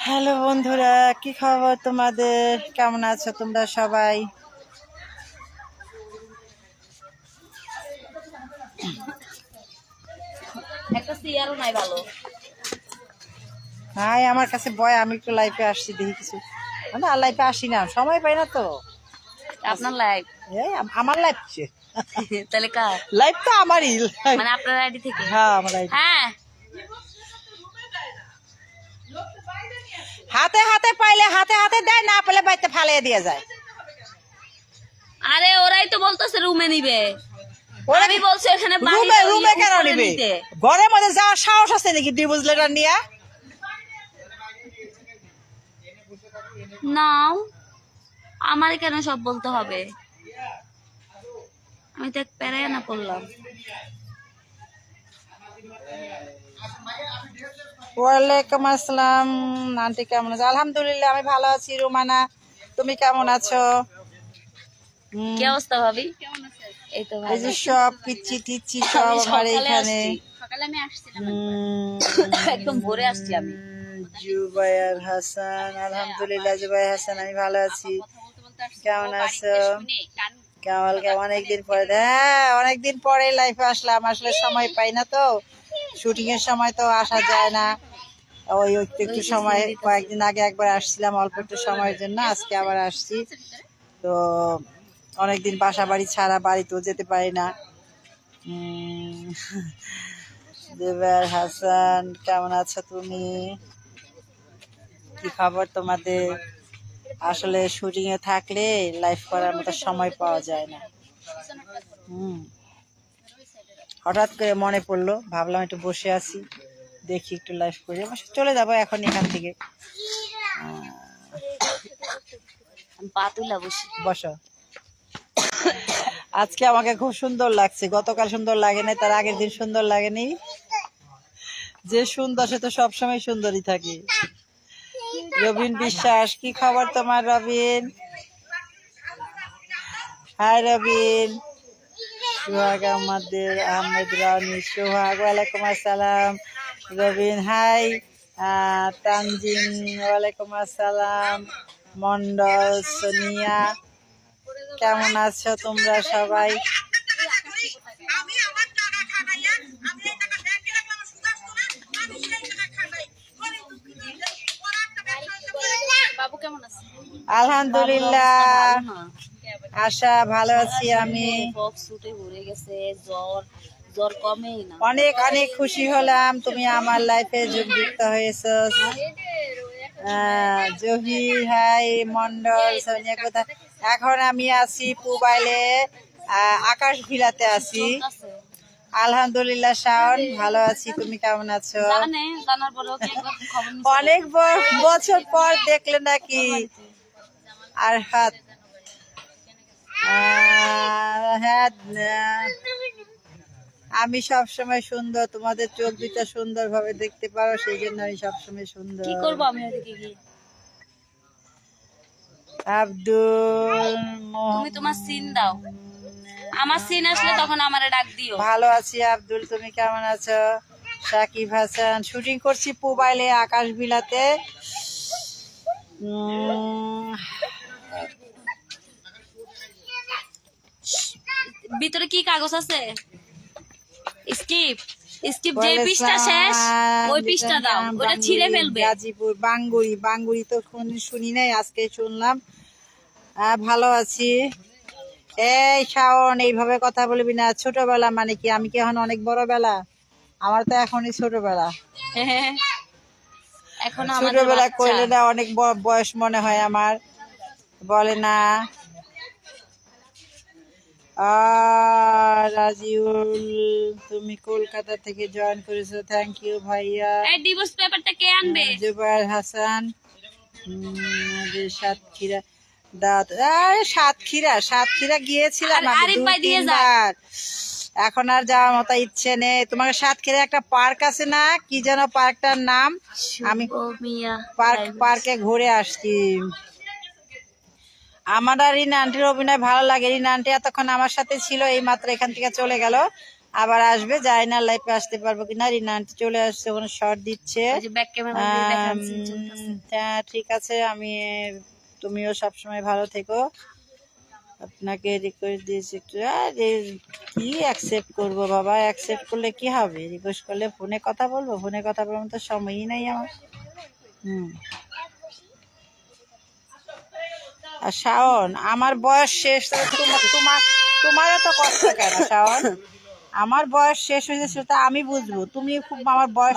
Hello বন্ধুরা কি খবর তোমাদের? কেমন আছো তোমরা সবাই? হাই আমার কাছে বয় আমি একটু লাইফে আসছি দেখি কিছু। না লাইফে আসি না সময় পাই না তো। আপনার লাইফ আমার লাইফ তাহলে কার? লাইফ তো আমারই মানে আপনার আইডি থেকে? হ্যাঁ আমার life। হ্যাঁ। হাতে হাতে পাইলে হাতে হাতে দেয় না পেলে বাড়িতে ফালিয়ে দিয়ে যায়। আরে ওরাই তো বলতেছে রুমে নিবে। আমি বলছি এখানে রুমে বাহিরে ওই রুমে কেন নিবে? ঘরের মধ্যে যাওয়ার সাহস আছে নাকি ডিভোর্স লেটার নিয়ে? নাও আমার কেন সব বলতে হবে? আমি তো এক প্যারায় না পড়লাম। ওয়ালাইকুম আসসালাম। আন্টি কেমন আছো? আলহামদুলিল্লাহ আমি ভালো আছি। রুমানা তুমি কেমন আছো? কি অবস্থা ভাবি? এই তো এই যে সব পিচ্ছি টিচ্ছি সব আমি আমার এখানে। সকালে আমি আসছিলাম একদম ভোরে আসছি আমি। হাসান আলহামদুলিল্লাহ হাসান আমি ভালো আছি। কেমন আছো? কেমন? কেমন অনেকদিন পরে হ্যাঁ অনেকদিন পরে লাইফে আসলাম। আসলে সময় পাই না তো। শুটিং এর সময় তো আসা যায় না। ওই একটু সময়, কয়েকদিন আগে একবার আসছিলাম অল্প একটু সময়ের জন্য, আজকে আবার আসছি। তো অনেকদিন বাসা বাড়ি ছাড়া বাড়িতেও যেতে পারি না। জুবাইর হাসান, কেমন আছো তুমি? কি খবর তোমাদের? আসলে শুটিং এ থাকলে লাইভ করার মতো সময় পাওয়া যায় না। হুম। হঠাৎ করে মনে পড়ল ভাবলাম একটু বসে আছি দেখি একটু লাইভ করি। চলে যাব এখন এখান থেকে। বসো। আজকে আমাকে খুব সুন্দর লাগছে। গতকাল সুন্দর লাগে নাই তার আগের দিন সুন্দর লাগেনি। যে সুন্দর সে তো সবসময় সুন্দরই থাকে। রবিন বিশ্বাস কি খবর তোমার রবিন? হাই রবিন। সোহাগ আমাদের আহমেদ রানি সোহাগ ওয়ালাইকুম আসসালাম। রবিন হাই। আহ, তানজিম ওয়ালাইকুম আসসালাম। মন্ডল সোনিয়া কেমন আছো তোমরা সবাই? বাবু কেমন আছে? আলহামদুলিল্লাহ। আশা ভালো আছি আমি। গেছে জ্বর জ্বর কমেই না অনেক অনেক খুশি হলাম। তুমি আমার লাইফে যুক্ত হয়েছো। জহির হাই মন্ডল সোনিয়া কোথা এখন আমি আছি মোবাইলে আকাশ ভিলাতে আছি। আলহামদুলিল্লাহ শাওন ভালো আছি। তুমি কেমন আছো? অনেক বছর পর দেখলে নাকি। আর হাত হ্যাঁ আমি সব সময় সুন্দর তোমাদের চোখ দুটা সুন্দর ভাবে দেখতে পারো সেই জন্য আমি সবসময় সুন্দর। কি করব আমি ওদিকে গিয়ে? আব্দুল তুমি তোমার সিন দাও। আমার সিন আসলে তখন আমারে ডাক দিও। ভালো আছি আব্দুল তুমি কেমন আছো? সাকিব হাসান শুটিং করছি মোবাইলে আকাশ বিলাতে। ভিতরে কি কাগজ আছে? স্কিপ স্কিপ যে পিসটা শেষ ওই পিসটা দাও ওটা ছিঁড়ে ফেলবে। গাজীপুর বাঙ্গুরি বাঙ্গুরি তো শুনি নাই আজকে শুনলাম। ভালো আছি। এই শাওন এইভাবে কথা বলবি না ছোটবেলা মানে কি আমি কি এখন অনেক বড় বেলা আমার তো এখনই ছোটবেলা। এখন ছোটবেলা। করলে না অনেক বয়স মনে হয় আমার। বলে না আর রাজিউল তুমি কলকাতা থেকে জয়েন করেছ থ্যাংক ইউ ভাইয়া। এই ডিভোর্স পেপারটা কে আনবে? জুবাইর হাসান। আমাদের সাতক্ষীরা দাঁত। আরে সাতক্ষীরা সাতক্ষীরা গিয়েছিলাম আরে আমি আরিফ দু ভাই দিয়ে যাক। এখন আর যাওয়ার মতো ইচ্ছে নেই। তোমাকে সাতক্ষীরা একটা পার্ক আছে না? কি যেন পার্কটার নাম? আমি পার্ক পার্কে ঘুরে আসছি। আমার আর রিনা আন্টির অভিনয় ভালো লাগে। রিনা আন্টি এতক্ষণ আমার সাথে ছিল এই মাত্র এখান থেকে চলে গেল। আবার আসবে যাই না লাইফে আসতে পারব কিনা রিনা আন্টি চলে আসছে ওখানে শর্ট দিচ্ছে। হ্যাঁ ঠিক আছে আমি তুমিও সবসময় ভালো থেকো। আপনাকে রিকোয়েস্ট দিয়েছি একটু আরে, কি অ্যাকসেপ্ট করব বাবা? অ্যাকসেপ্ট করলে কি হবে? রিকোয়েস্ট করলে ফোনে কথা বলব? ফোনে কথা বলার মতো সময়ই নাই আমার। হুম। আর শাওন আমার বয়স শেষ তোমার তোমার তোমারও তো কষ্ট কেন শাওন? আমার বয়স শেষ হয়েছে সেটা আমি বুঝব। তুমি খুব আমার বয়স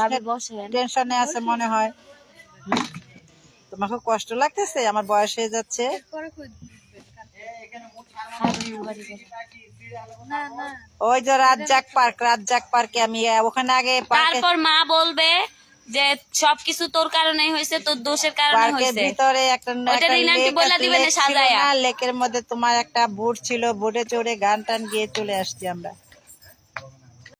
টেনশনে আছে মনে হয়। তোমার খুব কষ্ট লাগতেছে? আমার বয়স হয়ে যাচ্ছে। ওই যে রাজ্জাক পার্ক রাজ্জাক পার্কে আমি ওখানে আগে পার্কে তারপর মা বলবে যে সবকিছু তোর কারণেই হয়েছে তোর দোষের কারণে হয়েছে ভিতরে একটা বলে সাজায়া। লেকের মধ্যে তোমার একটা বুট ছিল বুটে চড়ে গান টান গিয়ে চলে আসছি আমরা